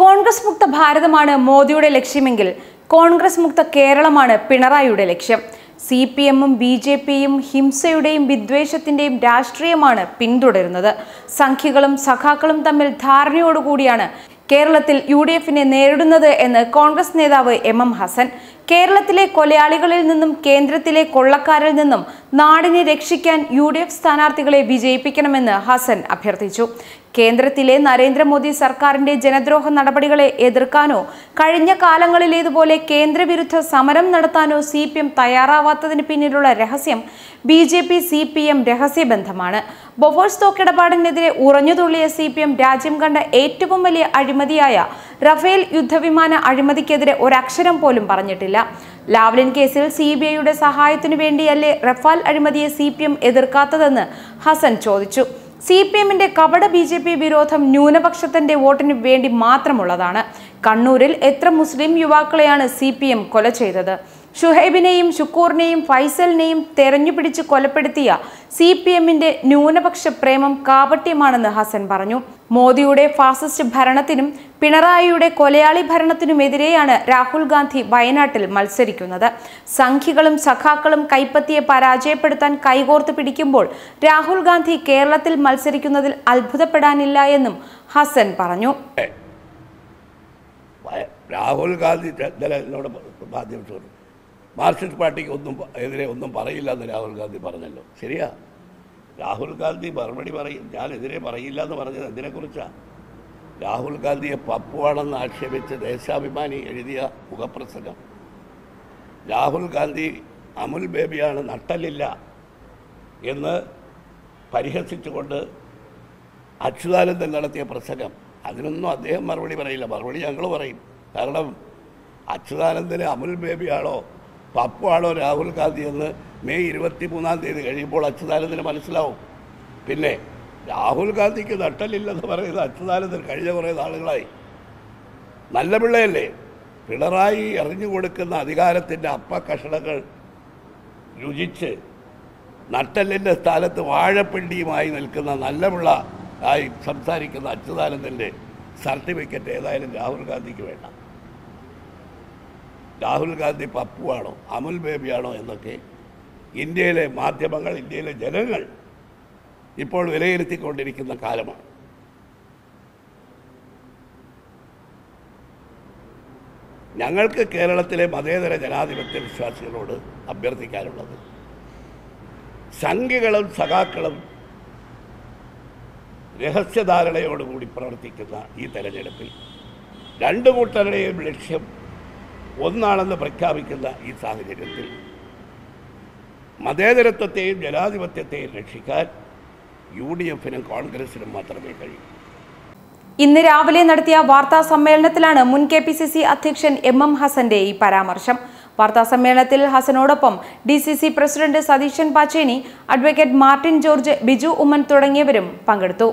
കോൺഗ്രസ് മുക്ത ഭാരതമാണ് മോദിയുടെ ലക്ഷ്യമെങ്കിൽ കോൺഗ്രസ് മുക്ത കേരളമാണ് പിണറായിയുടെ ലക്ഷ്യം. സി പി എമ്മും ബി ജെ പിയും ഹിംസയുടെയും വിദ്വേഷത്തിന്റെയും രാഷ്ട്രീയമാണ് പിന്തുടരുന്നത്. സംഖ്യകളും സഖാക്കളും തമ്മിൽ ധാരണയോടുകൂടിയാണ് കേരളത്തിൽ യു ഡി എഫിനെ നേരിടുന്നത് എന്ന് കോൺഗ്രസ് നേതാവ് എം എം ഹസൻ. കേരളത്തിലെ കൊലയാളികളിൽ നിന്നും കേന്ദ്രത്തിലെ കൊള്ളക്കാരിൽ നിന്നും നാടിനെ രക്ഷിക്കാൻ യു ഡി എഫ് സ്ഥാനാർത്ഥികളെ വിജയിപ്പിക്കണമെന്ന് ഹസൻ അഭ്യർത്ഥിച്ചു. കേന്ദ്രത്തിലെ നരേന്ദ്രമോദി സർക്കാരിന്റെ ജനദ്രോഹ നടപടികളെ എതിർക്കാനോ കഴിഞ്ഞ കാലങ്ങളിലേതുപോലെ കേന്ദ്രവിരുദ്ധ സമരം നടത്താനോ സി പി എം തയ്യാറാവാത്തതിന് പിന്നിലുള്ള രഹസ്യം B J P C P M രഹസ്യബന്ധമാണ്. Bofors തോക്കിടപാടിനെതിരെ ഉറഞ്ഞുതുള്ളിയ സി പി എം രാജ്യം കണ്ട ഏറ്റവും വലിയ അഴിമതിയായ റഫേൽ യുദ്ധവിമാന അഴിമതിക്കെതിരെ ഒരക്ഷരം പോലും പറഞ്ഞിട്ടില്ല. ലാവ്ലിൻ കേസിൽ സി ബി ഐയുടെ സഹായത്തിനു വേണ്ടിയല്ലേ റഫാൽ അഴിമതിയെ സി പി എം എതിർക്കാത്തതെന്ന് ഹസൻ ചോദിച്ചു. സി പി എമ്മിന്റെ കപട ബി ജെ പി വിരോധം ന്യൂനപക്ഷത്തിന്റെ വോട്ടിന് വേണ്ടി മാത്രമുള്ളതാണ്. കണ്ണൂരിൽ എത്ര മുസ്ലിം യുവാക്കളെയാണ് സി പി എം കൊല ചെയ്തത്? ഷുഹൈബിനെയും ഷുക്കൂറിനെയും ഫൈസലിനെയും തെരഞ്ഞുപിടിച്ച് കൊലപ്പെടുത്തിയ സി പി എമ്മിന്റെ ന്യൂനപക്ഷ പ്രേമം കാപട്യമാണെന്ന് ഹസൻ പറഞ്ഞു. മോദിയുടെ ഫാസിസ്റ്റ് ഭരണത്തിനും പിണറായിയുടെ കൊലയാളി ഭരണത്തിനുമെതിരെയാണ് രാഹുൽ ഗാന്ധി വയനാട്ടിൽ മത്സരിക്കുന്നത്. സംഖ്യകളും സഖാക്കളും കൈപ്പത്തിയെ പരാജയപ്പെടുത്താൻ കൈകോർത്ത് പിടിക്കുമ്പോൾ രാഹുൽ ഗാന്ധി കേരളത്തിൽ മത്സരിക്കുന്നതിൽ അത്ഭുതപ്പെടാനില്ല എന്നും ഹസൻ പറഞ്ഞു. രാഹുൽ ഗാന്ധി എന്നോട് മാർക്സിസ്റ്റ് പാർട്ടിക്ക് ഒന്നും എതിരെ ഒന്നും പറയില്ല എന്ന് രാഹുൽ ഗാന്ധി പറഞ്ഞല്ലോ. ശരിയാ. രാഹുൽ ഗാന്ധി മറുപടി പറയും. ഞാൻ എതിരെ പറയില്ല എന്ന് പറഞ്ഞത് എന്തിനെക്കുറിച്ചാണ് രാഹുൽ ഗാന്ധിയെ പപ്പുവാണെന്ന് ആക്ഷേപിച്ച് ദേശാഭിമാനി എഴുതിയ മുഖപ്രസംഗം. രാഹുൽ ഗാന്ധി അമുൽ ബേബിയാണ് നട്ടലില്ല എന്ന് പരിഹസിച്ചുകൊണ്ട് അച്യുതാനന്ദൻ നടത്തിയ പ്രസംഗം. അതിനൊന്നും അദ്ദേഹം മറുപടി പറയില്ല. മറുപടി ഞങ്ങൾ പറയും. കാരണം അച്യുതാനന്ദന് അമുൽ ബേബിയാണോ പപ്പുവാണോ രാഹുൽ ഗാന്ധി എന്ന് മെയ് ഇരുപത്തി മൂന്നാം തീയതി കഴിയുമ്പോൾ അച്യുതാനന്ദന് മനസ്സിലാവും. പിന്നെ രാഹുൽ ഗാന്ധിക്ക് നട്ടലില്ലെന്ന് പറയുന്നത് അച്യുതാനന്ദൻ കഴിഞ്ഞ കുറേ നാളുകളായി. നല്ല പിള്ളയല്ലേ? പിണറായി എറിഞ്ഞു കൊടുക്കുന്ന അധികാരത്തിന്റെ അപ്പക്കഷണങ്ങൾ രുചിച്ച് നട്ടലിന്റെ സ്ഥാനത്ത് വാഴപ്പിണ്ടിയുമായി നിൽക്കുന്ന നല്ല പിള്ള ആയി സംസാരിക്കുന്ന അച്യുതാനന്ദന്റെ സർട്ടിഫിക്കറ്റ് ഏതായാലും രാഹുൽ ഗാന്ധിക്ക് വേണ്ട. രാഹുൽ ഗാന്ധി പപ്പുവാണോ അമുൽ ബേബിയാണോ എന്നൊക്കെ ഇന്ത്യയിലെ മാധ്യമങ്ങൾ ഇന്ത്യയിലെ ജനങ്ങൾ ഇപ്പോൾ വിലയിരുത്തിക്കൊണ്ടിരിക്കുന്ന കാലമാണ്. ഞങ്ങൾക്ക് കേരളത്തിലെ മതേതര ജനാധിപത്യ വിശ്വാസികളോട് അഭ്യർത്ഥിക്കാനുള്ളത് സംഘികളും സഖാക്കളും രഹസ്യധാരണയോടുകൂടി പ്രവർത്തിക്കുന്ന ഈ തെരഞ്ഞെടുപ്പിൽ രണ്ടു കൂട്ടരുടെയും ലക്ഷ്യം ഒന്നാണെന്ന് പ്രഖ്യാപിക്കുന്ന ഈ സാഹചര്യത്തിൽ മതേതരത്വത്തെയും ജനാധിപത്യത്തെയും രക്ഷിക്കാൻ യു ഡി എഫിനും കോൺഗ്രസിനും മാത്രമേ കഴിയൂ. ഇന്ന് രാവിലെ നടത്തിയ വാർത്താ സമ്മേളനത്തിലാണ് മുൻ കെ പി സി സി അധ്യക്ഷൻ എം എം ഹസന്റെ ഈ പരാമർശം. വാർത്താ സമ്മേളനത്തിൽ ഹസനോടൊപ്പം D C C president Satheesan Pacheni advocate Martin George Biju Oommen തുടങ്ങിയവരും പങ്കെടുത്തു.